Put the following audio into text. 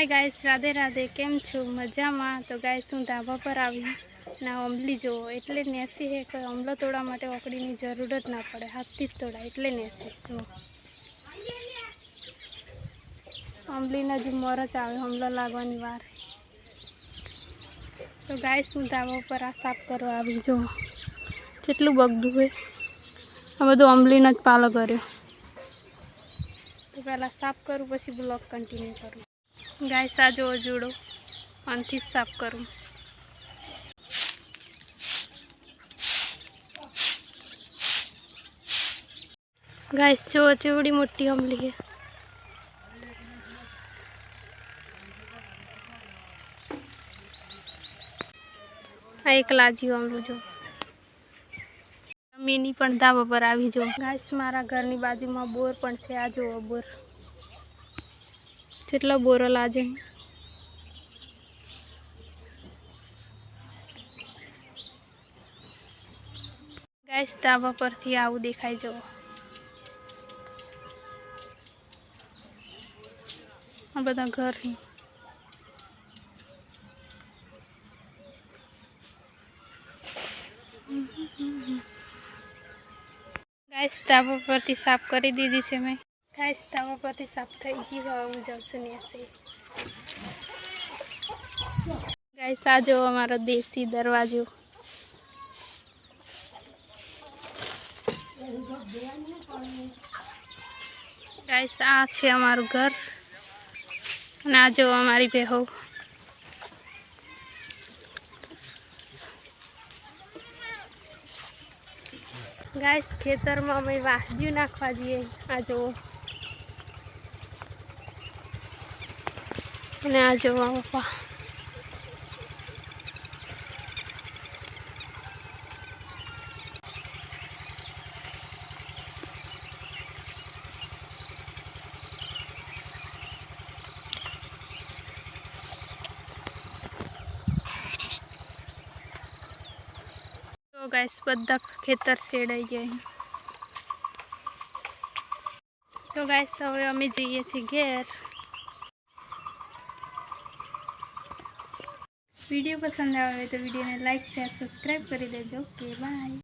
Hi guys Radhe Radhe, કેમ છો? મજામાં? તો ગાઈસ હું ધાબા પર આવી. ના અમલી જોવો એટલે નેસી હે કોઈ અમલો તોડવા માટે ઓકડીની જરૂર જ ના પડે. હાથથી જ તોડાય, એટલે નેસી, જુઓ. અમલીના જે મોરચ આવે અમલો લાગવાની વાર. તો ગાઈસ હું ધાબા પર આ સાફ કરવા આવી, જુઓ. કેટલું બગડું હોય આ બધું અમલીનો જ પાલો કર્યો. તો પહેલાં સાફ કરું, પછી બ્લોક કન્ટિન્યુ કરું. ગાય સાજો જોડો અંથી સાફ કરું. ગાય જો ચેવડી મોટી અમલી છે આ એક લાજી અમલું જો. મિની પણ ધાબા પર આવી જો. ગાઈસ મારા ઘરની બાજુમાં બોર પણ છે, આ જુઓ બોર કેટલો બોરો લાજે ગાઈસ ધાબા પરથી આવું દેખાય જવો આ બધા ઘર છે. ગાઈસ ધાબા પરથી સાફ કરી દીધી છે મેં ગાઈસ પરથી સાફ થઈ ગઈ હવે હું જાઉં છું નેસે ગાઈસ આ જો અમારો દેશી દરવાજો ગાઈસ આ છે અમારું ઘર અને આ જો અમારી બેહો ગાઈસ ખેતરમાં અમે વાહજ્યું નાખવા જઈએ આ જુઓ અને આ જોવા પપ્પા. ગાઈસ બધા ખેતર શેડાઈ જાય તો ગાઈસ હવે અમે જઈએ છીએ ઘેર. વીડિયો પસંદ આવે તો વિડીયોને લાઇક શેર સબસ્ક્રાઈબ કરી દેજો. Okay bye.